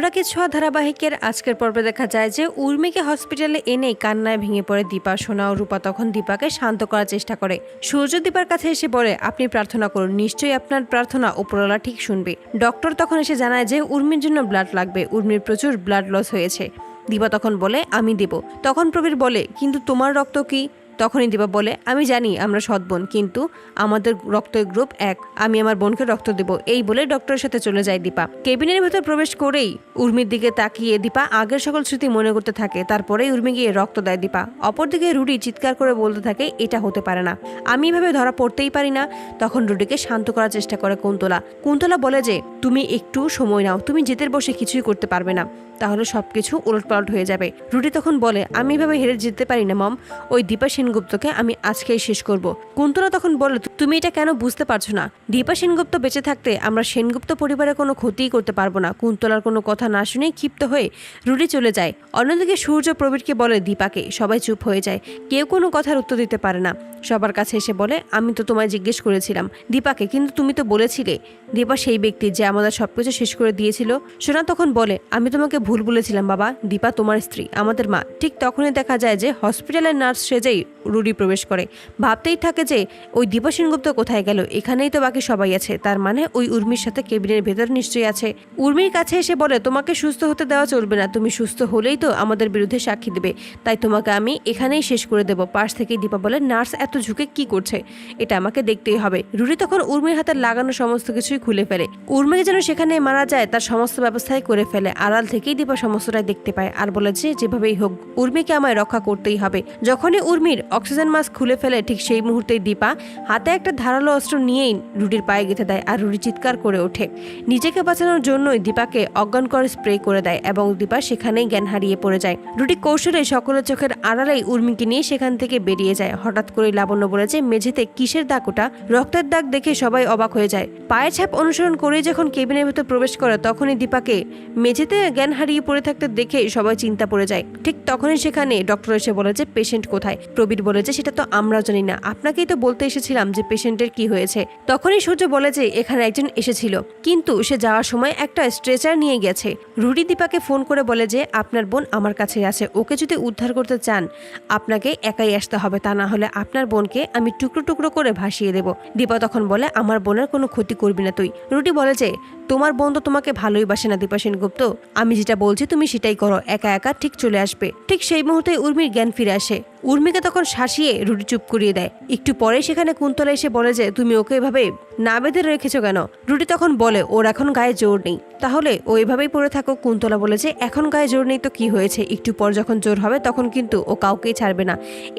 অনুরাগের ছোঁয়া ধারাবাহিকের আজকের পর্বে দেখা যায় যে উর্মিকে হসপিটালে এনে কান্নায় ভেঙে পড়ে দীপা, সোনা ও রূপা তখন দীপাকে শান্ত করার চেষ্টা করে। সূর্য দীপার কাছে এসে বলে, আপনি প্রার্থনা করুন, নিশ্চয়ই আপনার প্রার্থনা উপরওয়ালা ঠিক শুনবে। ডক্টর তখন এসে জানায় যে উর্মির জন্য ব্লাড লাগবে, উর্মির প্রচুর ব্লাড লস হয়েছে। দীপা তখন বলে, আমি দেব। তখন প্রবীর বলে, কিন্তু তোমার রক্ত কি? তখনই দিবা বলে, আমি জানি আমরা সৎ বোন, কিন্তু আমাদের রক্তের গ্রুপ এক। আমি আমার বোনকে রক্ত দেব। এই বলে ডক্টরের সাথে চলে যায় দীপা। কেবিনের ভেতর প্রবেশ করেই উর্মির দিকে তাকিয়ে দীপা আগের সকল স্মৃতি মনে করতে থাকে। তারপরেই উর্মি গিয়ে রক্ত দেয় দীপা। অপরদিকে রুডি চিৎকার করে বলতে থাকে, এটা হতে পারে না। আমি এভাবে ধরা পড়তেই পারি না। তখন রুডিকে শান্ত করার চেষ্টা করে কুন্তলা। কুন্তলা বলে যে, তুমি একটু সময় নাও। তুমি জেতের বসে কিছুই করতে পারবে না। তাহলে সবকিছু উলটপালট হয়ে যাবে। রুডি তখন বলে, আমি এভাবে হেরে যেতে পারি না, মম। ওই দীপা সেনগুপ্তকে আমি আজকেই শেষ করব। কুন্তলা তখন বলে তুমি এটা কেন বুঝতে পারছ না? দীপা সেনগুপ্ত বেঁচে থাকতে আমরা সেনগুপ্ত পরিবারের কোনো ক্ষতিই করতে পারব না। কুন্তলার কোনো কথা না শুনে ক্ষিপ্ত হয়ে রুডি চলে যায়। অন্যদিকে সূর্য প্রবীরকে বলে দীপাকে, সবাই চুপ হয়ে যায়। কেউ কোনো কথার উত্তর দিতে পারে না। সবার কাছে এসে বলে, আমি তো তোমায় জিজ্ঞেস করেছিলাম। দীপাকে, কিন্তু তুমি তো বলেছিলে। দীপা সেই ব্যক্তি যে আমাদের সবকিছু শেষ করে দিয়েছিল। সোনা তখন বলে, আমি তোমাকে ভুল বলেছিলাম বাবা। দীপা তোমার স্ত্রী, আমাদের মা। ঠিক তখনই দেখা যায় যে হসপিটালের নার্স সেজেই রুডি প্রবেশ করে। ভাবতেই থাকে যে ওই দীপা সেনগুপ্ত কোথায় গেল? এখানেই তো বাকি সবাই আছে। তার মানে ওই উর্মির সাথে কেবিনের ভেতর নিশ্চয়ই আছে। উর্মির কাছে এসে বলে, তোমাকে সুস্থ হতে দেওয়া চলবে না। তুমি সুস্থ হলেই তো আমাদের বিরুদ্ধে সাক্ষী দেবে। তাই তোমাকে আমি এখানেই শেষ করে দেবো। পাশ থেকেই দীপা বলে, নার্স এত ঝুঁকে কি করছে? এটা আমাকে দেখতেই হবে। রুডি তখন উর্মির হাতে লাগানো সমস্ত কিছুই খুলে ফেলে। উর্মিকে যেন সেখানে মারা যায়, তার সমস্ত ব্যবস্থাই করে ফেলে। আড়াল থেকেই দীপা সমস্তটাই দেখতে পায় আর বলে, যে যেভাবেই হোক, উর্মিকে আমায় রক্ষা করতেই হবে। যখনই উর্মির অক্সিজেন মাস্ক খুলে ফেলে, ঠিক সেই মুহূর্তেই দীপা হাতে একটা ধারালো অস্ত্র নিয়েই রুডির পায়ে গেঁথে দেয় আর রুডি চিৎকার করে ওঠে। নিজেকে বাঁচানোর জন্যই দীপাকে অজ্ঞান করে স্প্রে করে দেয় এবং দীপা সেখানেই জ্ঞান হারিয়ে পড়ে যায়। রুটি কৌশলে সকলের চোখের আড়ালেই উর্মিকে নিয়ে সেখান থেকে বেরিয়ে যায়। হঠাৎ করে লাবণ্য বলেছে মেঝেতে কিসের দাগ ওটা? রক্তের দাগ দেখে সবাই অবাক হয়ে যায়। পায়ের ছাপ অনুসরণ করেই যখন কেবিনের ভেতর প্রবেশ করে, তখনই দীপাকে মেঝেতে জ্ঞান হারিয়ে পড়ে থাকতে দেখে সবাই চিন্তা পড়ে যায়। ঠিক তখনই সেখানে ডক্টর এসে বলে যে, পেশেন্ট কোথায়? প্রবীর বলে যে, সেটা তো আমরাও জানি না। আপনাকেই তো বলতে এসেছিলাম যে পেশেন্টের কি হয়েছে? তখনই সূর্য বলে যে, এখানে একজন এসেছিল। কিন্তু সে যাওয়ার সময় একটা স্ট্রেচার নিয়ে গেছে। রুডি দীপাকে ফোন করে বলে যে, আপনার বোন আমার কাছে আছে। ওকে যদি উদ্ধার করতে চান, আপনাকে একাই আসতে হবে। তা না হলে আপনার বোনকে আমি টুকরো টুকরো করে ভাসিয়ে দেব। দীপা তখন বলে, আমার বোনের কোনো ক্ষতি করবি না তুই। রুটি বলে যে তোমার বন্ধু তোমাকে ভালোই বাসে না দীপা সেনগুপ্ত আমি যেটা বলছি, তুমি সেটাই করো। একা একা ঠিক চলে আসবে। ঠিক সেই মুহূর্তে উর্মির জ্ঞান ফিরে আসে। উর্মিকে তখন শাসিয়ে রুটি চুপ করিয়ে দেয়। একটু পরে সেখানে কুন্তলা এসে বলে যে, তুমি ওকে এভাবে না বেঁধে রেখেছো কেন? রুটি তখন বলে, ওর এখন গায়ে জোর নেই। তাহলে ও এভাবেই পড়ে থাকো কুন্তলা বলে যে এখন গায়ে জোর নেই তো কি হয়েছে? একটু পর যখন জোর হবে তখন কিন্তু ও কাউকেই ছাড়বে না।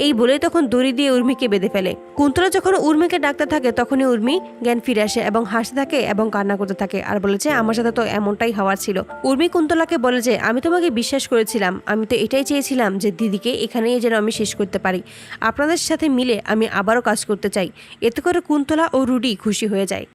এই বলেই তখন দড়ি দিয়ে উর্মিকে বেঁধে ফেলে। কুন্তলা যখন উর্মিকে ডাকতে থাকে তখনই উর্মি জ্ঞান ফিরে আসে এবং হাসতে থাকে এবং কান্না করতে থাকে আর বলেছে, আমার সাথে তো এমনটাই হওয়ার ছিল। উর্মি কুন্তলাকে বলে যে, আমি তোমাকে বিশ্বাস করেছিলাম। আমি তো এটাই চেয়েছিলাম যে, দিদিকে এখানেই যেন আমি শেষ করতে পারি। আপনাদের সাথে মিলে আমি আবারও কাজ করতে চাই। এতে করে কুন্তলা ও রুডি খুশি হয়ে যায়।